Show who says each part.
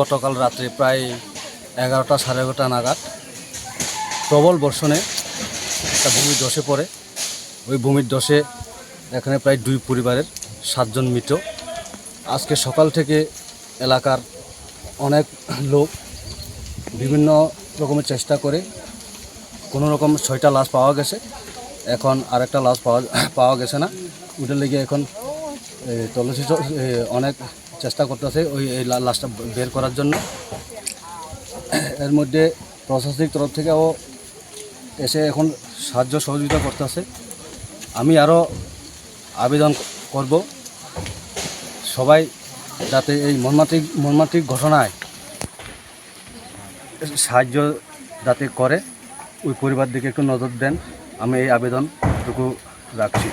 Speaker 1: গতকাল রাত্রে প্রায় এগারোটা সাড়ে এগারোটা নাগাদ প্রবল বর্ষণে একটা ভূমির ধসে পড়ে। ওই ভূমির ধসে এখানে প্রায় দুই পরিবারের সাতজন মৃত। আজকে সকাল থেকে এলাকার অনেক লোক বিভিন্ন রকমের চেষ্টা করে কোনো রকম ছয়টা লাশ পাওয়া গেছে। এখন আরেকটা লাশ পাওয়া পাওয়া গেছে না। ওটার লেগে এখন তল্লাশি অনেক চেষ্টা করতেছে ওই, এই লাশটা বের করার জন্য। এর মধ্যে প্রশাসনিক তরফ থেকেও এসে এখন সাহায্য সহযোগিতা করতেছে। আমি আরও আবেদন করব। সবাই যাতে এই মর্মান্তিক মর্মান্তিক ঘটনায় সাহায্য যাতে করে ওই পরিবার দিকে একটু নজর দেন। আমি এই আবেদনটুকু রাখছি।